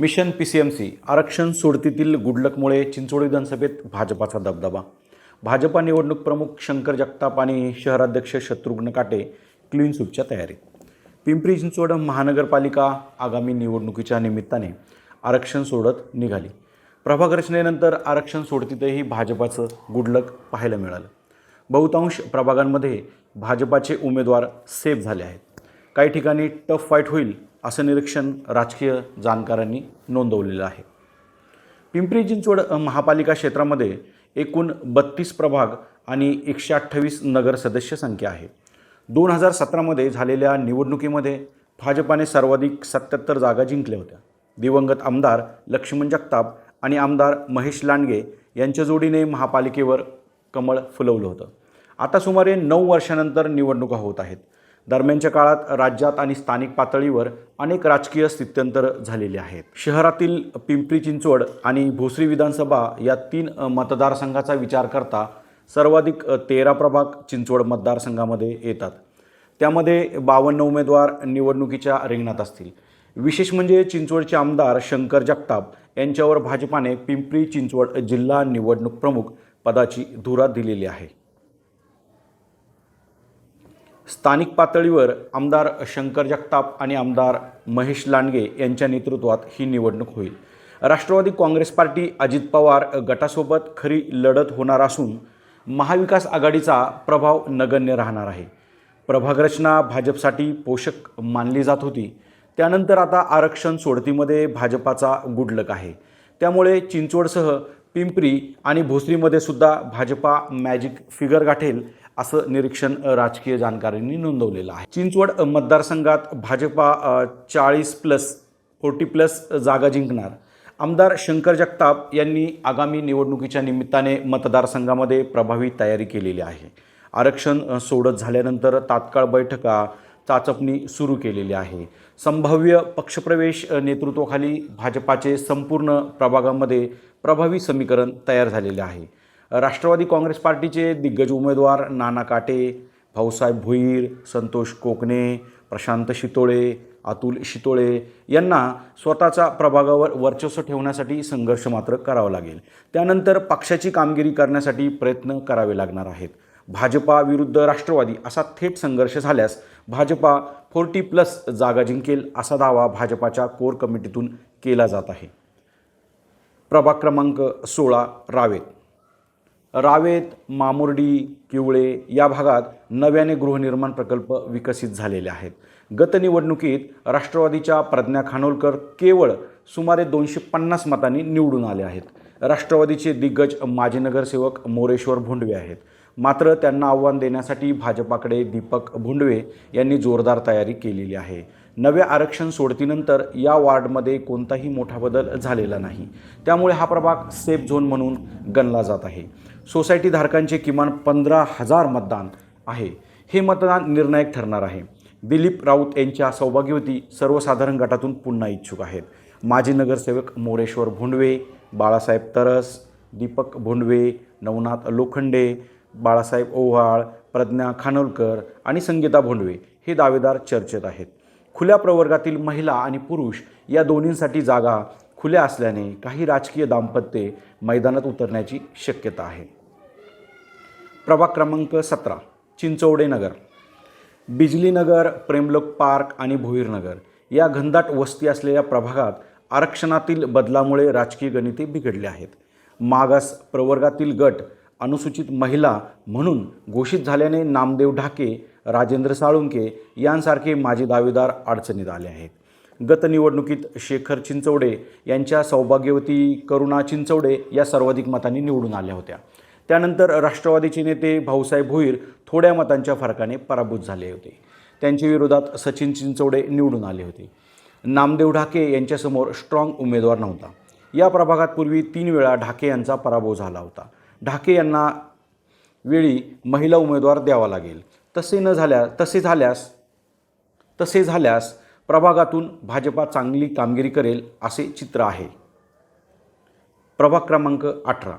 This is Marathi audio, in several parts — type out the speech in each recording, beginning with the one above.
Mission P C M C आरक्षण सोडतीतील गुडलकमुळे चिंचोड विधानसभेत भाजपाचा दबदबा. भाजपा निवडणूक प्रमुख शंकर जगताप आणि शहराध्यक्ष शत्रुघ्न काटे क्लीन स्वीपच्या तयारीत. पिंपरी चिंचवड महानगरपालिका आगामी निवडणुकीच्या निमित्ताने आरक्षण सोडत निघाली. प्रभाग रचनेनंतर आरक्षण सोडतीतही भाजपाचं गुडलक पाहायला मिळालं. बहुतांश प्रभागांमध्ये भाजपाचे उमेदवार सेफ झाले आहेत. काही ठिकाणी टफ फाईट होईल असं निरीक्षण राजकीय जाणकारांनी नोंदवलेलं आहे. पिंपरी चिंचवड महापालिका क्षेत्रामध्ये एकूण बत्तीस प्रभाग आणि एकशे अठ्ठावीस नगर सदस्य संख्या आहे. दोन हजार सतरामध्ये झालेल्या निवडणुकीमध्ये भाजपाने सर्वाधिक सत्याहत्तर जागा जिंकल्या होत्या. दिवंगत आमदार लक्ष्मण जगताप आणि आमदार महेश लांडगे यांच्या जोडीने महापालिकेवर कमळ फुलवलं होतं. आता सुमारे नऊ वर्षानंतर निवडणुका होत आहेत. दरम्यानच्या काळात राज्यात आणि स्थानिक पातळीवर अनेक राजकीय स्थित्यंतर झालेले आहेत. शहरातील पिंपरी चिंचवड आणि भोसरी विधानसभा या तीन मतदारसंघाचा विचार करता सर्वाधिक तेरा प्रभाग चिंचवड मतदारसंघामध्ये येतात. त्यामध्ये बावन्न उमेदवार निवडणुकीच्या रिंगणात असतील. विशेष म्हणजे चिंचवडचे आमदार शंकर जगताप यांच्यावर भाजपाने पिंपरी चिंचवड जिल्हा निवडणूक प्रमुख पदाची धुरा दिलेली आहे. स्थानिक पातळीवर आमदार शंकर जगताप आणि आमदार महेश लांडगे यांच्या नेतृत्वात ही निवडणूक होईल. राष्ट्रवादी काँग्रेस पार्टी अजित पवार गटासोबत खरी लढत होणार असून महाविकास आघाडीचा प्रभाव नगण्य राहणार आहे. प्रभागरचना भाजपसाठी पोषक मानली जात होती. त्यानंतर आता आरक्षण सोडतीमध्ये भाजपाचा गुडलक आहे. त्यामुळे चिंचवडसह पिंपरी आणि भोसरीमध्ये सुद्धा भाजपा मॅजिक फिगर गाठेल असं निरीक्षण राजकीय जाणकारांनी नोंदवलेलं आहे. चिंचवड मतदारसंघात भाजपा चाळीस प्लस फोर्टी प्लस जागा जिंकणार. आमदार शंकर जगताप यांनी आगामी निवडणुकीच्या निमित्ताने मतदारसंघामध्ये प्रभावी तयारी केलेली आहे. आरक्षण सोडत झाल्यानंतर तात्काळ बैठका चाचपणी सुरू केलेली आहे. संभाव्य पक्षप्रवेश नेतृत्वाखाली भाजपाचे संपूर्ण प्रभागामध्ये प्रभावी समीकरण तयार झालेले आहे. राष्ट्रवादी काँग्रेस पार्टीचे दिग्गज उमेदवार नाना काटे भाऊसाहेब भुईर संतोष कोकणे प्रशांत शितोळे अतुल शितोळे यांना स्वतःचा प्रभागावर वर्चस्व ठेवण्यासाठी संघर्ष मात्र करावा लागेल. त्यानंतर पक्षाची कामगिरी करण्यासाठी प्रयत्न करावे लागणार आहेत. भाजपा विरुद्ध राष्ट्रवादी असा थेट संघर्ष झाल्यास भाजपा फोर्टी प्लस जागा जिंकेल असा दावा भाजपाच्या कोर कमिटीतून केला जात आहे. प्रभाग क्रमांक सोळा रावेत. रावेत मामुर्डी किवळे या भागात नव्याने गृहनिर्माण प्रकल्प विकसित झालेले आहेत. गत निवडणुकीत राष्ट्रवादीच्या प्रज्ञा खानोलकर केवळ सुमारे दोनशे पन्नास मतांनी निवडून आले आहेत. राष्ट्रवादीचे दिग्गज माजी नगरसेवक मोरेश्वर भोंडवे आहेत. मात्र त्यांना आव्हान देण्यासाठी भाजपाकडे दीपक भोंडवे यांनी जोरदार तयारी केलेली आहे. नव्या आरक्षण सोडतीनंतर या वार्डमध्ये कोणताही मोठा बदल झालेला नाही. त्यामुळे हा प्रभाग सेफ झोन म्हणून गणला जात आहे. सोसायटीधारकांचे किमान पंधरा हजार मतदान आहे. हे मतदान निर्णायक ठरणार आहे. दिलीप राऊत यांच्या सौभाग्यवती सर्वसाधारण गटातून पुन्हा इच्छुक आहेत. माजी नगरसेवक मोरेश्वर भोंडवे बाळासाहेब तरस दीपक भोंडवे नवनाथ लोखंडे बाळासाहेब ओव्हाळ प्रज्ञा खानोलकर आणि संगीता भोंडवे हे दावेदार चर्चेत आहेत. खुल्या प्रवर्गातील महिला आणि पुरुष या दोन्हींसाठी जागा खुल्या असल्याने काही राजकीय दाम्पत्ये मैदानात उतरण्याची शक्यता आहे. प्रभाग क्रमांक सतरा चिंचवडे नगर. बिजलीनगर प्रेमलोक पार्क आणि भोईरनगर या घनदाट वस्ती असलेल्या प्रभागात आरक्षणातील बदलामुळे राजकीय गणिते बिघडले आहेत. मागास प्रवर्गातील गट अनुसूचित महिला म्हणून घोषित झाल्याने नामदेव ढाके राजेंद्र साळुंके यांसारखे माजी दावेदार अडचणीत आले आहेत. गत निवडणुकीत शेखर चिंचवडे यांच्या सौभाग्यवती करुणा चिंचवडे या सर्वाधिक मतांनी निवडून आल्या होत्या. त्यानंतर राष्ट्रवादीचे नेते भाऊसाहेब भोईर थोड्या मतांच्या फरकाने पराभूत झाले होते. त्यांच्या विरोधात सचिन चिंचवडे निवडून आले होते. नामदेव ढाके यांच्यासमोर स्ट्रॉंग उमेदवार नव्हता. या प्रभागात पूर्वी तीन वेळा ढाके यांचा पराभव झाला होता. ढाके यांना वेळी महिला उमेदवार द्यावा लागेल. तसे न झाल्या तसे झाल्यास तसे झाल्यास प्रभागातून भाजपा चांगली कामगिरी करेल असे चित्र आहे. प्रभाग क्रमांक अठरा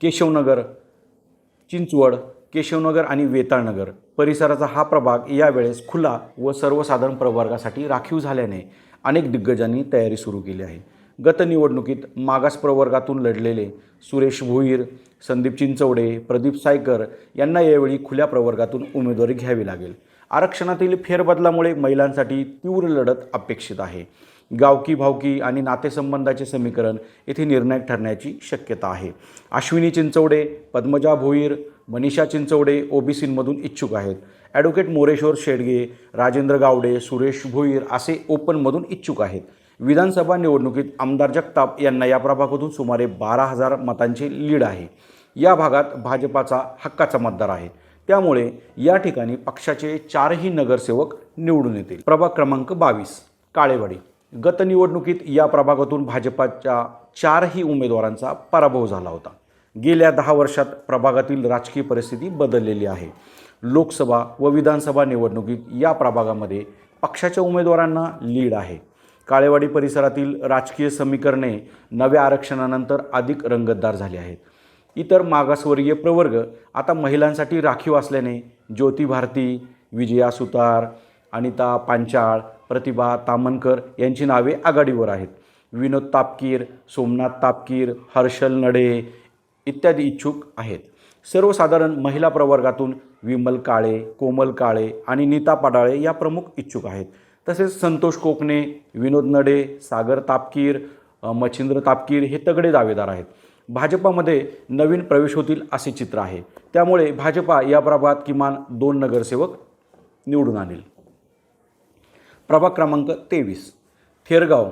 केशवनगर चिंचवड केशवनगर आणि वेताळनगर परिसराचा हा प्रभाग यावेळेस खुला व सर्वसाधारण प्रवर्गासाठी राखीव झाल्याने अनेक दिग्गजांनी तयारी सुरू केली आहे. गत निवडणुकीत मागास प्रवर्गातून लढलेले सुरेश भोईर संदीप चिंचवडे प्रदीप सायकर यांना यावेळी खुल्या प्रवर्गातून उमेदवारी घ्यावी लागेल. आरक्षणातील फेरबदलामुळे महिलांसाठी तीव्र लढत अपेक्षित आहे. गावकी भावकी आणि नातेसंबंधाचे समीकरण येथे निर्णायक ठरण्याची शक्यता आहे. अश्विनी चिंचवडे पद्मजा भोईर मनीषा चिंचवडे ओबीसींमधून इच्छुक आहेत. ॲडव्होकेट मोरेश्वर शेडगे राजेंद्र गावडे सुरेश भोईर असे ओपनमधून इच्छुक आहेत. विधानसभा निवडणुकीत आमदार जगताप यांना या प्रभागातून सुमारे बारा हजार मतांचे लीड आहे. या भागात भाजपाचा हक्काचा मतदार आहे. त्यामुळे या ठिकाणी पक्षाचे चारही नगरसेवक निवडून येतील. प्रभाग क्रमांक बावीस काळेवाडी. गत निवडणुकीत या प्रभागातून भाजपाच्या चारही उमेदवारांचा पराभव झाला होता. गेल्या दहा वर्षात प्रभागातील राजकीय परिस्थिती बदललेली आहे. लोकसभा व विधानसभा निवडणुकीत या प्रभागामध्ये पक्षाच्या उमेदवारांना लीड आहे. काळेवाडी परिसरातील राजकीय समीकरणे नव्या आरक्षणानंतर अधिक रंगतदार झाली आहेत. इतर मागासवर्गीय प्रवर्ग आता महिलांसाठी राखीव असल्याने ज्योती भारती विजया सुतार अनिता पांचाळ प्रतिभा तामनकर यांची नावे आघाडीवर आहेत. विनोद तापकीर सोमनाथ तापकीर हर्षल नडे इत्यादी इच्छुक आहेत. सर्वसाधारण महिला प्रवर्गातून विमल काळे कोमल काळे आणि नीता पाडाळे या प्रमुख इच्छुक आहेत. तसेच संतोष कोकणे विनोद नडे सागर तापकीर मच्छिंद्र तापकीर हे तगडे दावेदार आहेत. भाजपामध्ये नवीन प्रवेश होतील असे चित्र आहे. त्यामुळे भाजपा या प्रभागात किमान दोन नगरसेवक निवडून आणेल. प्रभाग क्रमांक तेवीस थेरगाव.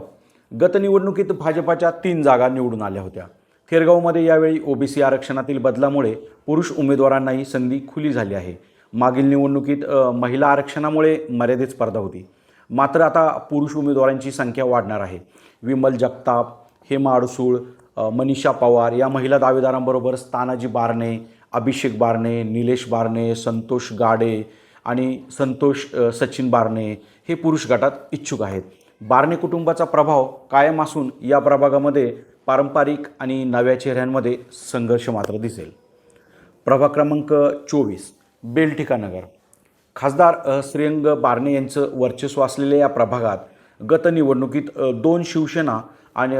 गत निवडणुकीत भाजपाच्या तीन जागा निवडून आल्या होत्या. थेरगावमध्ये यावेळी ओबीसी आरक्षणातील बदलामुळे पुरुष उमेदवारांनाही संधी खुली झाली आहे. मागील निवडणुकीत महिला आरक्षणामुळे मर्यादित स्पर्धा होती. मात्र आता पुरुष उमेदवारांची संख्या वाढणार आहे. विमल जगताप हेमा अडसूळ मनीषा पवार या महिला दावेदारांबरोबर तानाजी बारणे अभिषेक बारणे निलेश बारणे संतोष गाडे आणि संतोष सचिन बारणे हे पुरुष गटात इच्छुक आहेत. बारणे कुटुंबाचा प्रभाव कायम असून या प्रभागामध्ये पारंपरिक आणि नव्या चेहऱ्यांमध्ये संघर्ष मात्र दिसेल. प्रभाग क्रमांक चोवीस बेलठिका नगर. खासदार अ, श्रेयंग बारणे यांचं वर्चस्व असलेल्या या प्रभागात गत निवडणुकीत दोन शिवसेना आणि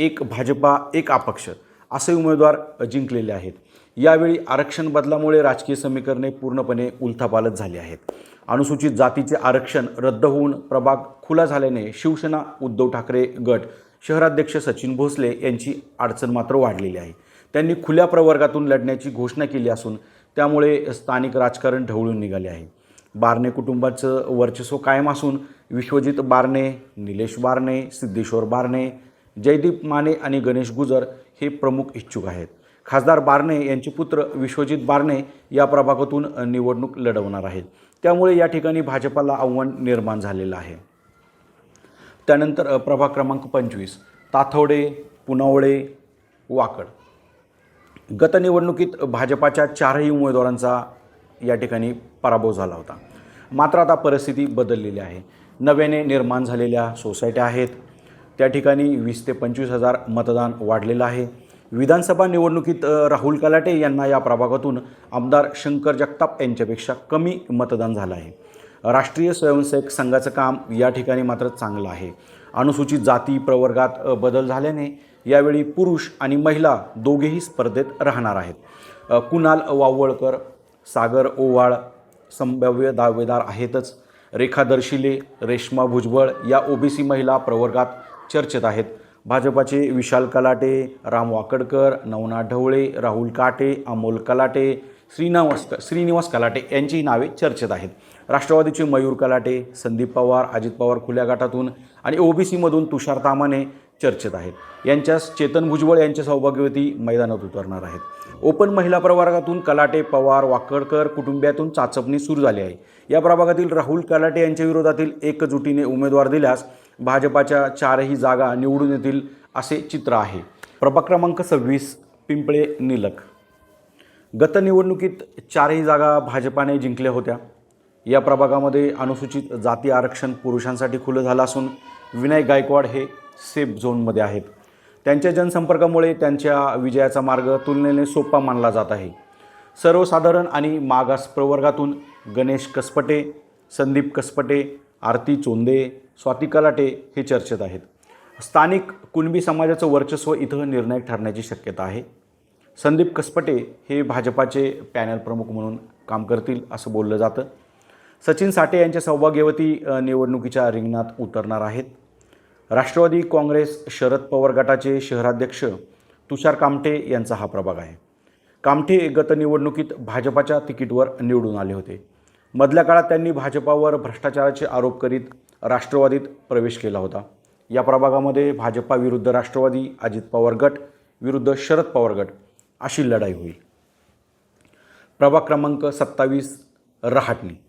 एक भाजपा एक अपक्ष असे उमेदवार जिंकलेले आहेत. यावेळी आरक्षण बदलामुळे राजकीय समीकरणे पूर्णपणे उलथापालत झाली आहेत. अनुसूचित जातीचे आरक्षण रद्द होऊन प्रभाग खुला झाल्याने शिवसेना उद्धव ठाकरे गट शहराध्यक्ष सचिन भोसले यांची अडचण मात्र वाढलेली आहे. त्यांनी खुल्या प्रवर्गातून लढण्याची घोषणा केली असून त्यामुळे स्थानिक राजकारण ढवळून निघाले आहे. बारणे कुटुंबाचं वर्चस्व कायम असून विश्वजित बारणे निलेश बारणे सिद्धेश्वर बारणे जयदीप माने आणि गणेश गुजर हे प्रमुख इच्छुक आहेत. खासदार बारणे यांचे पुत्र विश्वजित बारणे या प्रभागातून निवडणूक लढवणार आहेत. त्यामुळे या ठिकाणी भाजपाला आव्हान निर्माण झालेलं आहे. त्यानंतर प्रभाग क्रमांक पंचवीस ताथवडे पुनावळे वाकड. गत निवडणुकीत भाजपाच्या चारही उमेदवारांचा या ठिकाणी पराभव झाला होता. मात्र आता परिस्थिती बदललेली आहे. नव्याने निर्माण झालेल्या सोसायट्या आहेत. त्या ठिकाणी वीस ते पंचवीस हजार मतदान वाढलेलं आहे. विधानसभा निवडणुकीत राहुल कलाटे यांना या प्रभागातून आमदार शंकर जगताप यांच्यापेक्षा कमी मतदान झालं आहे. राष्ट्रीय स्वयंसेवक संघाचं काम या ठिकाणी मात्र चांगलं आहे. अनुसूचित जाती प्रवर्गात बदल झाल्याने यावेळी पुरुष आणि महिला दोघेही स्पर्धेत राहणार आहेत. कुणाल वावळकर सागर ओवाळ संभाव्य दावेदार आहेतच. रेखा दर्शिले रेश्मा भुजबळ या ओबीसी महिला प्रवर्गात चर्चेत आहेत. भाजपाचे विशाल कलाटे राम वाकडकर नवनाथ ढवळे राहुल काटे अमोल कलाटे श्रीनिवास श्रीनिवास कलाटे यांची नावे चर्चेत आहेत. राष्ट्रवादीचे मयूर कलाटे संदीप पवार अजित पवार खुल्या गटातून आणि ओबीसीमधून तुषार तामाने चर्चेत आहेत. यांच्यास चेतन भुजबळ यांच्या सौभाग्यवती मैदानात उतरणार आहेत. ओपन महिला प्रवर्गातून कलाटे पवार वाकडकर कुटुंबियातून चाचपणी सुरू झाली आहे. या प्रभागातील राहुल कलाटे यांच्या विरोधातील एकजुटीने उमेदवार दिल्यास भाजपाच्या चारही जागा निवडून येतील असे चित्र आहे. प्रभाग क्रमांक सव्वीस पिंपळे निलक गत निवडणुकीत चारही जागा भाजपाने जिंकल्या होत्या. या प्रभागामध्ये अनुसूचित जाती आरक्षण पुरुषांसाठी खुलं झालं असून विनय गायकवाड हे सेफ झोनमध्ये आहेत. त्यांच्या जनसंपर्कामुळे त्यांच्या विजयाचा मार्ग तुलनेने सोपा मानला जात आहे. सर्वसाधारण आणि मागास प्रवर्गातून गणेश कसपटे संदीप कसपटे आरती चोंदे स्वाती कलाटे हे चर्चेत आहेत. स्थानिक कुणबी समाजाचं वर्चस्व इथं निर्णायक ठरण्याची शक्यता आहे. संदीप कसपटे हे भाजपाचे पॅनल प्रमुख म्हणून काम करतील असं बोललं जातं. सचिन साठे यांच्या सौभाग्यवती निवडणुकीच्या रिंगणात उतरणार आहेत. राष्ट्रवादी काँग्रेस शरद पवार गटाचे शहराध्यक्ष तुषार कामटे यांचा हा प्रभाग आहे. कामठे गत निवडणुकीत भाजपाच्या तिकीटवर निवडून आले होते. मधल्या काळात त्यांनी भाजपावर भ्रष्टाचाराचे आरोप करीत राष्ट्रवादीत प्रवेश केला होता. या प्रभागामध्ये भाजपा विरुद्ध राष्ट्रवादी अजित पवार गट विरुद्ध शरद पवार गट अशी लढाई होईल. प्रभाग क्रमांक सत्तावीस रहाटणी.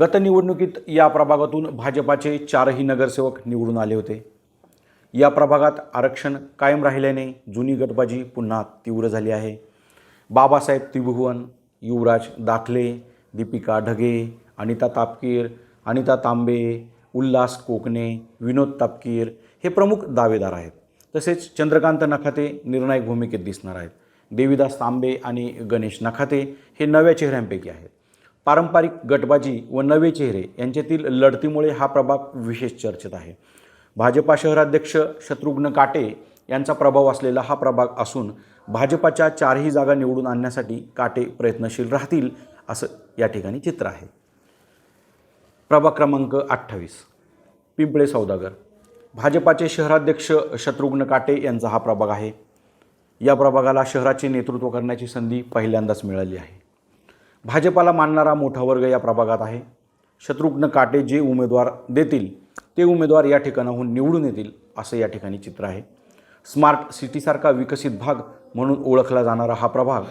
गतनिवडणुकीत या प्रभागातून भाजपाचे चारही नगरसेवक निवडून आले होते. या प्रभागात आरक्षण कायम राहिल्याने जुनी गटबाजी पुन्हा तीव्र झाली आहे. बाबासाहेब त्रिभुवन युवराज दाखले दीपिका ढगे अनिता तापकीर अनिता तांबे उल्हास कोकणे विनोद तापकीर हे प्रमुख दावेदार आहेत. तसेच चंद्रकांत नखाते निर्णायक भूमिकेत दिसणार आहेत. देवीदास तांबे आणि गणेश नखाते हे नव्या चेहऱ्यांपैकी आहेत. पारंपरिक गटबाजी व नवे चेहरे यांच्यातील लढतीमुळे हा प्रभाग विशेष चर्चेत आहे. भाजपा शहराध्यक्ष शत्रुघ्न काटे यांचा प्रभाव असलेला हा प्रभाग असून भाजपाच्या चारही जागा निवडून आणण्यासाठी काटे प्रयत्नशील राहतील असं या ठिकाणी चित्र आहे. प्रभाग क्रमांक अठ्ठावीस. पिंपळे सौदागर. भाजपाचे शहराध्यक्ष शत्रुघ्न काटे यांचा हा प्रभाग आहे. या प्रभागाला शहराचे नेतृत्व करण्याची संधी पहिल्यांदाच मिळाली आहे. भाजपाला मानणारा मोठा वर्ग या प्रभागात आहे. शत्रुघ्न काटे जे उमेदवार देतील ते उमेदवार या ठिकाणाहून निवडून येतील असं या ठिकाणी चित्र आहे. स्मार्ट सिटीसारखा विकसित भाग म्हणून ओळखला जाणारा हा प्रभाग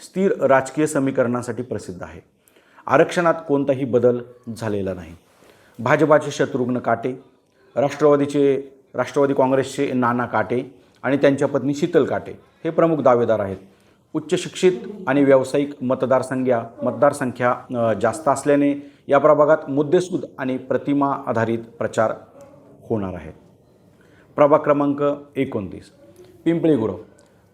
स्थिर राजकीय समीकरणासाठी प्रसिद्ध आहे. आरक्षणात कोणताही बदल झालेला नाही. भाजपाचे शत्रुघ्न काटे राष्ट्रवादीचे राष्ट्रवादी काँग्रेसचे नाना काटे आणि त्यांच्या पत्नी शीतल काटे हे प्रमुख दावेदार आहेत. उच्च शिक्षित आणि व्यावसायिक मतदारसंख्या मतदारसंख्या जास्त असल्याने या प्रभागात मुद्देसूद आणि प्रतिमा आधारित प्रचार होणार आहे. प्रभाग क्रमांक एकोणतीस. पिंपळी गुरव.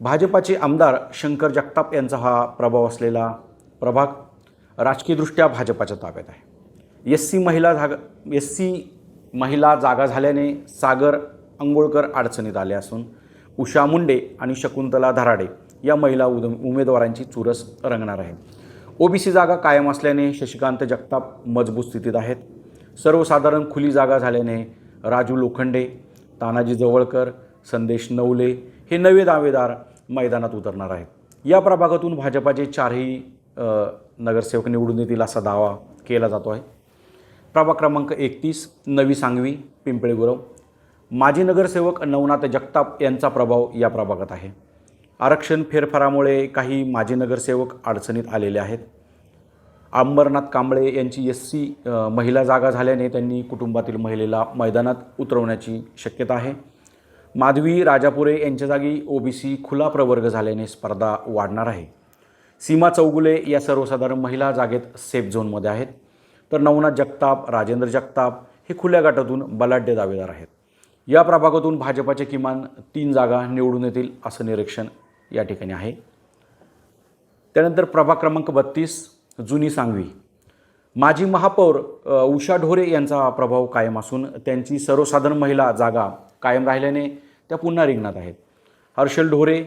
भाजपाचे आमदार शंकर जगताप यांचा हा प्रभाव असलेला प्रभाग राजकीयदृष्ट्या भाजपाच्या ताब्यात आहे. एस सी महिला जागा एस सी महिला जागा झाल्याने सागर अंघोळकर अडचणीत आले असून उषा मुंडे आणि शकुंतला धराडे या महिला उद उमेदवारांची चुरस रंगणार आहे ओबीसी जागा कायम असल्याने शशिकांत जगताप मजबूत स्थितीत आहेत. सर्वसाधारण खुली जागा झाल्याने राजू लोखंडे तानाजी जवळकर संदेश नवले हे नवे दावेदार मैदानात उतरणार आहेत. या प्रभागातून भाजपाचे चारही नगरसेवक निवडून येतील असा दावा केला जातो आहे. प्रभाग क्रमांक एकतीस नवी सांगवी पिंपळे गुरव. माजी नगरसेवक नवनाथ जगताप यांचा प्रभाव या प्रभागात आहे. आरक्षण फेरफारामुळे काही माजी नगरसेवक अडचणीत आलेले आहेत. अंबरनाथ कांबळे यांची एस सी महिला जागा झाल्याने त्यांनी कुटुंबातील महिलेला मैदानात उतरवण्याची शक्यता आहे. माधवी राजापुरे यांच्या जागी ओबीसी खुला प्रवर्ग झाल्याने स्पर्धा वाढणार आहे. सीमा चौगुले या सर्वसाधारण महिला जागेत सेफ झोनमध्ये आहेत. तर नवनाथ जगताप राजेंद्र जगताप हे खुल्या गटातून बलाढ्य दावेदार आहेत. या प्रभागातून भाजपाचे किमान तीन जागा निवडून येतील असं निरीक्षण या ठिकाणी आहे. त्यानंतर प्रभाग क्रमांक बत्तीस जुनी सांगवी. माजी महापौर उषा ढोरे यांचा प्रभाव कायम असून त्यांची सर्वसाधारण महिला जागा कायम राहिल्याने त्या पुन्हा रिंगणात आहेत. हर्षल ढोरे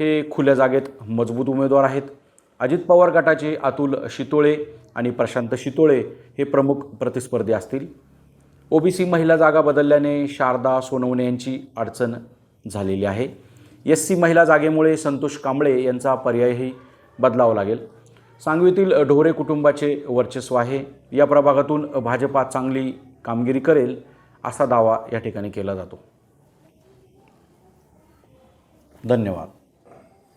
हे खुल्या जागेत मजबूत उमेदवार आहेत. अजित पवार गटाचे अतुल शितोळे आणि प्रशांत शितोळे हे प्रमुख प्रतिस्पर्धी असतील. ओबीसी महिला जागा बदलल्याने शारदा सोनवणे यांची अडचण झालेली आहे. एस सी महिला जागेमुळे संतोष कांबळे यांचा पर्यायही बदलावा लागेल. सांगवीतील ढोरे कुटुंबाचे वर्चस्व आहे. या प्रभागातून भाजपा चांगली कामगिरी करेल असा दावा या ठिकाणी केला जातो. धन्यवाद.